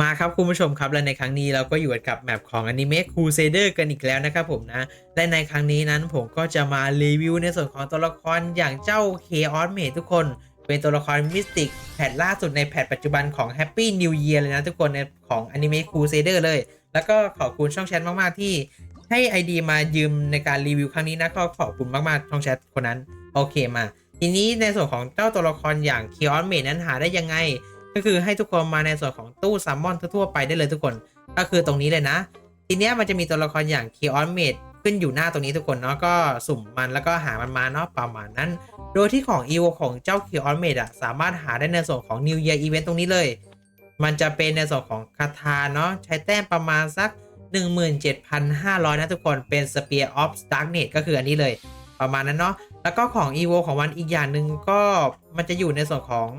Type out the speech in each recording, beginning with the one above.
มาครับคุณผู้ชมครับและในครั้งนี้เราก็อยู่กับแมปของ Anime Crusader กันอีกแล้วนะครับผมนะ และในครั้งนี้นั้นผมก็จะมารีวิวในส่วนของตัวละครอย่างเจ้า Chaos Mage ทุกคน เป็นตัวละครมิสติกแพทล่าสุดในแพทปัจจุบันของ Happy New Year เลยนะทุกคนในของ Anime Crusader เลย แล้วก็ขอบคุณช่องแชทมากๆที่ให้ไอดีมายืมในการรีวิวครั้งนี้นะก็ขอบคุณมากๆช่องแชทคนนั้นโอเคมา ทีนี้ในส่วนของเจ้าตัวละครอย่าง Chaos Mage นั้นหาได้ยังไง ก็คือให้ทุกคนมาในส่วนของตู้ซัมมอนทั่วๆไปได้เลยทุกคน ก็คือตรงนี้เลยนะ ทีเนี้ยมันจะมีตัวละครอย่าง k ีออนเมดขึ้นอยู่หน้าตรงนี้ทุกคนเนาะก็สุ่มมันแล้วก็หามันมาเนาะประมาณนั้น โดยที่ของ e v o ของเจ้า k ีออนเมดอะสามารถหาได้ในส่วนของ New Year Event ตรงนี้เลย มันจะเป็นในส่วนของคาถาเนาะใช้แต้มประมาณสัก 17,500 นะทุกคนเป็น Spear of Darkness ก็คืออันนี้เลยประมาณนั้นเนาะแล้วก็ของ e v o ของมันอีกอย่างหนึ่งก็มันจะอยู่ในส่วนของ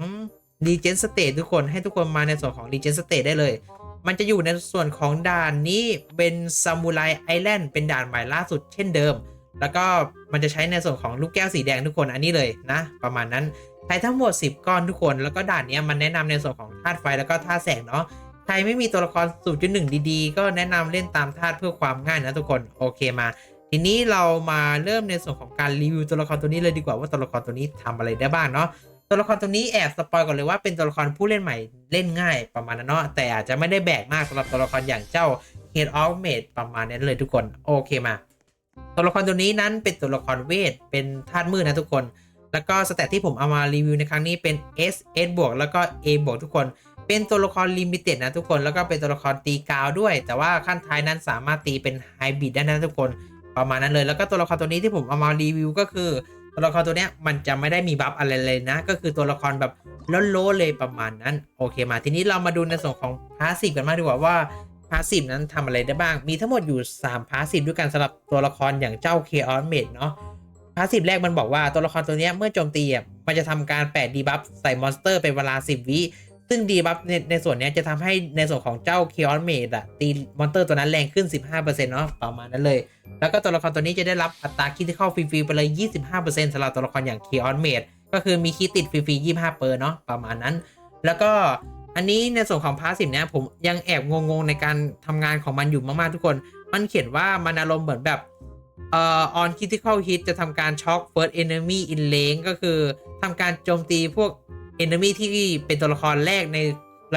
รีเจนสเต e ทุกคนให้ทุกคนมาในส่วนของรีเจนสเต e ได้เลย มันจะอยู่ในส่วนของด่านนี้เป็นซามูไรไอแลนด์เป็นด่านใหม่ล่าสุดเช่นเดิม แล้วก็มันจะใช้ในส่วนของลูกแก้วสีแดงทุกคนอันนี้เลยนะ ประมาณนั้นใช้ทั้งหมด 10 ก้อนทุกคนแล้วก็ด่านนี้มันแนะนำในส่วนของธาตุไฟแล้วก็ธาตุแสงเนาะใครไม่มีตัวละครสูตรจุดหนึ่งดีๆ ก็แนะนำเล่นตามธาตุเพื่อความง่ายนะทุกคนโอเคมาทีนี้เรามาเริ่มในส่วนของการรีวิวตัวละครตัวนี้เลยดีกว่าว่าตัวละครตัวนี้ทำอะไรได้บ้างเนาะ ตัวละครตัวนี้แอบสปอยก่อนเลยว่าเป็นตัวละครผู้เล่นใหม่เล่นง่ายประมาณนั้นเนาะแต่อาจจะไม่ได้แบกมากสำหรับตัวละครอย่างเจ้า Head of Mage ประมาณนั้นเลยทุกคนโอเคมา ตัวละครตัวนี้นั้นเป็นตัวละครเวทเป็นธาตุมืดนะทุกคน แล้วก็สเตตที่ผมเอามารีวิวในครั้งนี้เป็น S S บวกแล้วก็ A บวกทุกคน เป็นตัวละครลิมิเต็ดนะทุกคนแล้วก็เป็นตัวละครตีกาวด้วย แต่ว่าขั้นท้ายนั้นสามารถตีเป็นไฮบริดได้นะทุกคนประมาณนั้นเลย แล้วก็ตัวละครตัวนี้ที่ผมเอามารีวิวก็คือ ตัวละครตัวเนี้ยมันจะไม่ได้มีบัฟอะไรเลยนะ ก็คือตัวละครแบบโล้นๆเลยประมาณนั้น โอเคมาทีนี้เรามาดูในส่วนของพาสซีฟกันมากดีกว่าว่าพาสซีฟนั้นทำอะไรได้บ้าง มีทั้งหมดอยู่3พาสซีฟด้วยกันสำหรับตัวละครอย่างเจ้าเคอ o s m a เนาะพาสซีฟแรกมันบอกว่าตัวละครตัวเนี้ยเมื่อโจมตีอะมันจะทำการแปะดีบัฟใส่มอนสเตอร์เป็นเวลา 10 วิ ซึ่งดีบัฟในในส่วนนี้จะทำให้ในส่วนของเจ้า k อ o s m a อะตีมอนเตอร์ตัวนั้นแรงขึ้น 15%เนาะประมาณนั้นเลย แล้วก็ตัวละครตัวนี้จะได้รับอัตราคิดที่เข้าฟรีๆไปเลย 25%สำหรับตัวละครอย่าง k อ o s m a ก็คือมีคิดติดฟรีๆ25เปอร์เนาะประมาณนั้น แล้วก็อันนี้ในส่วนของพาสซีฟเนี่ยผมยังแอบงงๆในการทำงานของมันอยู่มากๆทุกคน มันเขียนว่ามันอารมณ์เหมือนแบบเอ่อ on critical hit จะทำการช็อค first enemy in lane ก็คือทำการโจมตีพวก enemy ที่เป็นตัวละครแรกใน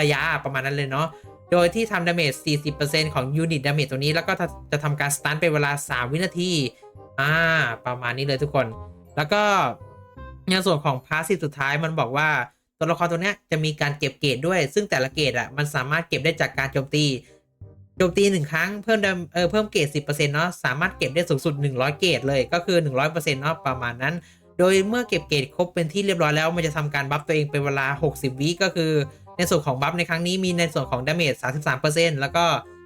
ระยะประมาณนั้นเลยเนาะ โดยที่ทำดาเมจ 40%ของยูนิตดาเมจตัวนี้ แล้วก็จะทำการสตันเป็นเวลา 3 วินาที อ่า ประมาณนี้เลยทุกคน แล้วก็ในส่วนของพาสซีสุดท้ายมันบอกว่าตัวละครตัวเนี้ยจะมีการเก็บเกรดด้วย ซึ่งแต่ละเกรดอะมันสามารถเก็บได้จากการโจมตี โจมตีหนึ่งครั้งเพิ่มเออเพิ่มเกรด10%เนาะ สามารถเก็บได้สูงสุด 100 เกรดเลย ก็คือ 100%เนาะ ประมาณนั้น โดยเมื่อเก็บเกรดครบเป็นที่เรียบร้อยแล้ว มันจะทำการบัฟตัวเองเป็นเวลา 60 วิก็คือ ในส่วนของบัฟในครั้งนี้มีในส่วนของดาเมจ 33%แล้วก็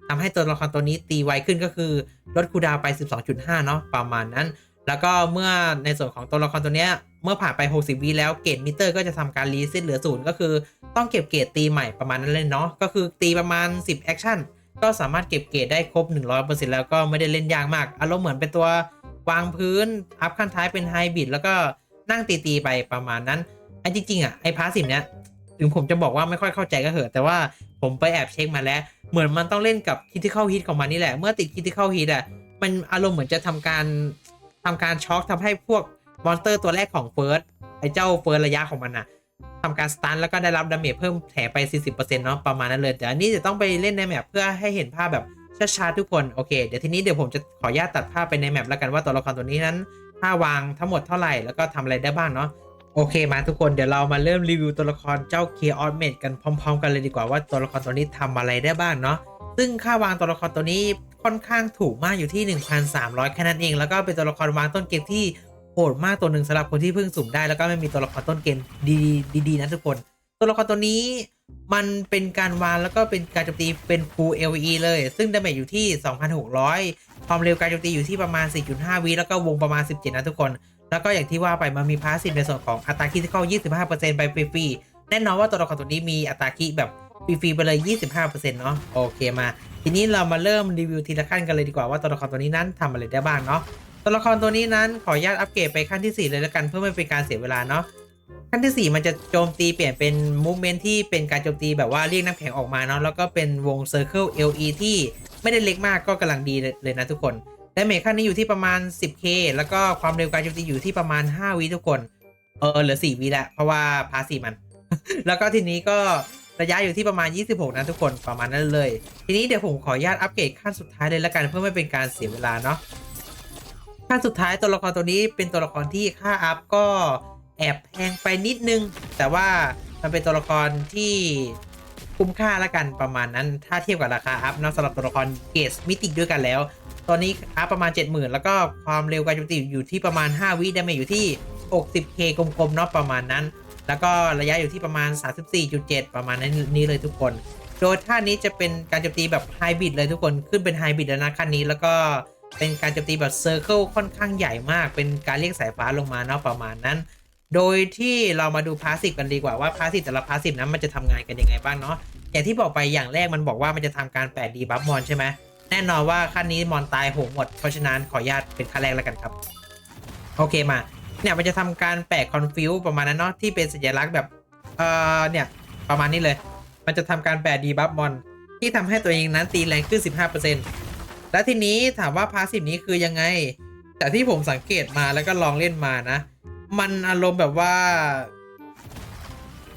ทำให้ตัวละครตัวนี้ตีไวขึ้นก็คือลดคูดาวไป 12.5 เนาะประมาณนั้น แล้วก็เมื่อในส่วนของตัวละครตัวเนี้ยเมื่อผ่านไป 60วิแล้วเกรดมิเตอร์ก็จะทำการรีเซ็ตเหลือศูนย์ก็คือต้องเก็บเกรดตีใหม่ประมาณนั้นเลยเนาะก็คือตีประมาณ 10 แอคชั่นก็สามารถเก็บเกรดได้ครบ 100%แล้วก็ไม่ได้เล่นยากมาก อารมณ์เหมือนเป็นตัว วางพื้นอัพขั้นท้ายเป็นไฮบริดแล้วก็นั่งตีๆไปประมาณนั้นไอ้จริงๆอะไอ้พาสซีฟเนี้ยถึงผมจะบอกว่าไม่ค่อยเข้าใจก็เหอะแต่ว่าผมไปแอบเช็คมาแล้ว เหมือนมันต้องเล่นกับคิติค a l ฮิตของมันนี่แหละ เมื่อติดคิติค a l ฮิตอะมันอารมณ์เหมือนจะทำการทำการช็อคทำให้พวกมอนสเตอร์ตัวแรกของเฟิร์สไอ้เจ้าเฟิร์สระยะของมันอะทำการสตันแล้วก็ได้รับดาเมจเพิ่มแถไป 40%เนาะประมาณนั้นเลยแต่อันนี้จะต้องไปเล่นในแมปเพื่อให้เห็นภาพแบบ ช้าๆทุกคนโอเคเดี๋ยวทีนี้เดี๋ยวผมจะขออนุญาตตัดภาพไปในแมปแล้วกันว่าตัวละครตัวนี้นั้นท่าวางทั้งหมดเท่าไหร่แล้วก็ทำอะไรได้บ้างเนาะโอเคมาทุกคนเดี๋ยวเรามาเริ่มรีวิวตัวละครเจ้า k ออ s m a กันพร้อม ๆ กันเลยดีกว่าว่าตัวละครตัวนี้ทำอะไรได้บ้างเนาะซึ่งค่าวางตัวละครตัวนี้ค่อนข้างถูกมากอยู่ที่ 1,300 แค่นั้นเอง แล้วก็เป็นตัวละครวางต้นเกมที่โหดมากตัวหนึ่งสำหรับคนที่เพิ่งสุ่มได้ แล้วก็ไม่มีตัวละครต้นเกมดีๆนะทุกคน ตัวละครตัวนี้ มันเป็นการวางแล้วก็เป็นการโจมตีเป็น full LE เลย ซึ่งดาเมจอยู่ที่ 2,600 ความเร็วการโจมตีอยู่ที่ประมาณ 4.5 วิแล้วก็วงประมาณ 17 นะทุกคน แล้วก็อย่างที่ว่าไปมันมีพาสซีฟในส่วนของอัตราคิที่เข้า 25%ไปฟรีๆแน่นอนว่าตัวละครตัวนี้มีอัตราคิแบบฟรีๆไปเลย 25%เนาะโอเคมา ทีนี้เรามาเริ่มรีวิวทีละขั้นกันเลยดีกว่าว่าตัวละครตัวนี้นั้นทำอะไรได้บ้างเนาะตัวละครตัวนี้นั้นขออนุญาตอัปเกรดไปขั้นที่ 4 เลยแล้วกันเพื่อไม่เป็นการเสียเวลาเนาะ ขั้นที่ 4 มันจะโจมตีเปลี่ยนเป็นมูฟเมนต์ที่เป็นการโจมตีแบบว่าเรียกน้ำแข็งออกมาเนาะแล้วก็เป็นวง Circle LE ที่ไม่ได้เล็กมากก็กำลังดีเลยนะทุกคนและเมคขั้นนี้อยู่ที่ประมาณ 10k แล้วก็ความเร็วการโจมตีอยู่ที่ประมาณ 5 วิทุกคน เออเหลือ 4 วิล้วเพราะว่าพาสีมัน แล้วก็ทีนี้ก็ระยะอยู่ที่ประมาณ 26 นะทุกคนประมาณนั้นเลย ทีนี้เดี๋ยวผมขออนุญาตอัปเกรดขั้นสุดท้ายเลยละกันเพื่อไม่เป็นการเสียเวลาเนาะขั้นสุดท้ายตัวละครตัวนี้เป็นตัวละครที่ค่าอัพก็ แอบแพงไปนิดนึง แต่ว่ามันเป็นตัวละครที่คุ้มค่าละกันประมาณนั้น ถ้าเทียบกับราคาอัพนะสำหรับตัวละครเกรดมิติด้วยกันแล้ว ตอนนี้อัพประมาณ 70,000 แล้วก็ความเร็วการโจมตีอยู่ที่ประมาณ 5 วิดาเมจอยู่ที่ 60k กลมๆเนาะประมาณนั้น แล้วก็ระยะอยู่ที่ประมาณ 34.7 ประมาณนี้เลยทุกคน โดยท่านี้จะเป็นการโจมตีแบบไฮบริดเลยทุกคนขึ้นเป็นไฮบริดแล้วนะขั้นนี้แล้วก็เป็นการโจมตีแบบเซอร์เคิลค่อนข้างใหญ่มาก เป็นการเรียกสายฟ้าลงมาเนาะประมาณนั้น โดยที่เรามาดูพาสซีฟกันดีกว่าว่าพาสซีฟแต่ละพาสซีฟนั้นมันจะทำงานกันยังไงบ้างเนาะอย่างที่บอกไปอย่างแรกมันบอกว่ามันจะทำการแปดดีบัฟมอนใช่ไหมแน่นอนว่าขั้นนี้มอนตายโหงหมดเพราะฉะนั้นขออนุญาตเป็นขั้นแรกแล้วกันครับ โอเคมา เนี่ยมันจะทำการแปะคอนฟิวประมาณนั้นเนาะที่เป็นสัญลักษณ์แบบเอ่อเนี่ยประมาณนี้เลย มันจะทำการแปะดีบัฟมอน ที่ทำให้ตัวเองนั้นตีแรงขึ้น 15%แล้วทีนี้ถามว่าพาสซีฟนี้คือยังไง แต่ที่ผมสังเกตมาแล้วก็ลองเล่นมานะ มันอารมณ์แบบว่า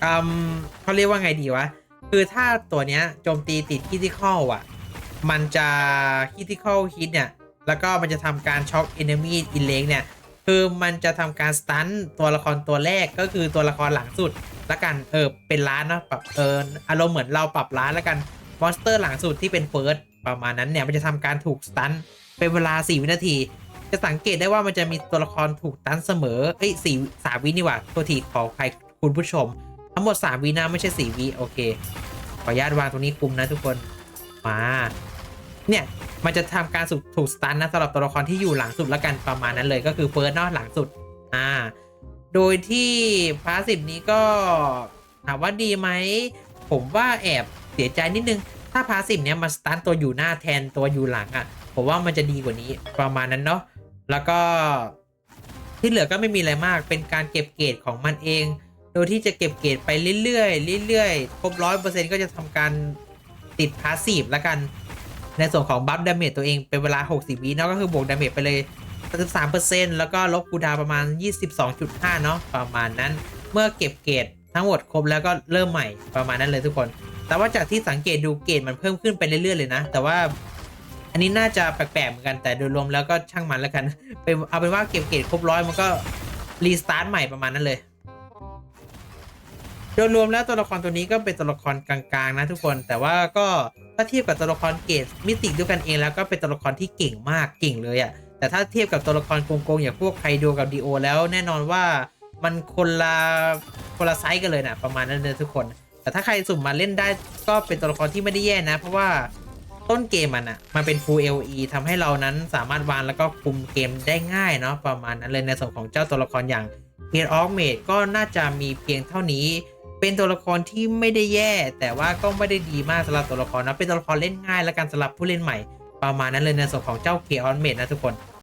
อืมเขาเรียกว่าไงดีวะ คือถ้าตัวเนี้ยโจมตีติดคิติคอลอะ มันจะคิติคอลฮิตเนี่ย แล้วก็มันจะทำการช็อคเอนมี่อินเลงเนี่ย คือมันจะทำการสตันตัวละครตัวแรกก็คือตัวละครหลังสุดละกัน เออ เป็นล้านเนอะปรับเอออารมณ์เหมือนเราปรับล้านละกัน มอนสเตอร์หลังสุดที่เป็นเฟิร์สประมาณนั้นเนี่ย มันจะทำการถูกสตันเป็นเวลา 4 วินาที จะสังเกตได้ว่ามันจะมีตัวละครถูกตันเสมอ เอ้ยสี่สามวินี่หว่าตัวทีขอใครคุณผู้ชม ทั้งหมด 3วินะไม่ใช่4วิโอเค ขออนุญาตวางตรงนี้คุมนะทุกคน มา เนี่ย มันจะทำการสุดถูกสตันนะสำหรับตัวละครที่อยู่หลังสุดละกันประมาณนั้นเลยก็คือเฟิร์สเนาะหลังสุด อ่า โดยที่พาสซีฟนี้ก็ถามว่าดีไหม ผมว่าแอบเสียใจนิดนึง ถ้าพาสซีฟเนี้ยมาสตันตัวอยู่หน้าแทนตัวอยู่หลังอะ่ะผมว่ามันจะดีกว่านี้ประมาณนั้นเนาะ แล้วก็ที่เหลือก็ไม่มีอะไรมากเป็นการเก็บเกรดของมันเอง โดยที่จะเก็บเกรดไปเรื่อยๆเรื่อยๆครบร้อยเปอร์เซ็นต์ก็จะทำการติดพาสซีฟแล้วกัน ในส่วนของบัฟดาเมจตัวเองเป็นเวลา 60วิเนาะก็คือบวกดาเมจไปเลย33%แล้วก็ลบคูดาประมาณ 22.5 เนาะประมาณนั้น เมื่อเก็บเกรดทั้งหมดครบแล้วก็เริ่มใหม่ประมาณนั้นเลยทุกคน แต่ว่าจากที่สังเกตดูเกรดมันเพิ่มขึ้นไปเรื่อยๆเลยนะ แต่ว่า อันนี้น่าจะแปลกๆเหมือนกันแต่โดยรวมแล้วก็ช่างมันแล้วกันเป็นเอาเป็นว่าเก็บเกรดครบร้อยมันก็รีสตาร์ทใหม่ประมาณนั้นเลยโดยรวมแล้วตัวละครตัวนี้ก็เป็นตัวละครกลางๆนะทุกคน แต่ว่าก็ถ้าเทียบกับตัวละครเกรดมิติด้วยกันเองแล้วก็เป็นตัวละครที่เก่งมากเก่งเลยอะ่ะแต่ถ้าเทียบกับตัวละครโกงๆอย่างพวกไคโดกับดีโอแล้วแน่นอนว่ามันคนละคนละไซส์กันเลยนะประมาณนั้นเลยทุกคน แต่ถ้าใครสุ่มมาเล่นได้ก็เป็นตัวละครที่ไม่ได้แย่นะ เพราะว่า ต้นเกมมันอะมันเป็น Full LE ทำให้เรานั้นสามารถวางแล้วก็คุมเกมได้ง่ายเนาะประมาณนั้นเลยในส่วนของเจ้าตัวละครอย่างเ a ดออ m เมดก็น่าจะมีเพียงเท่านี้ เป็นตัวละครที่ไม่ได้แย่ แต่ว่าก็ไม่ได้ดีมากสำหรับตัวละครนะเป็นตัวละครเล่นง่ายและการสำหรับผู้เล่นใหม่ ประมาณนั้นเลยในส่วนของเจ้าเกียร์อ m เมดนะทุกคน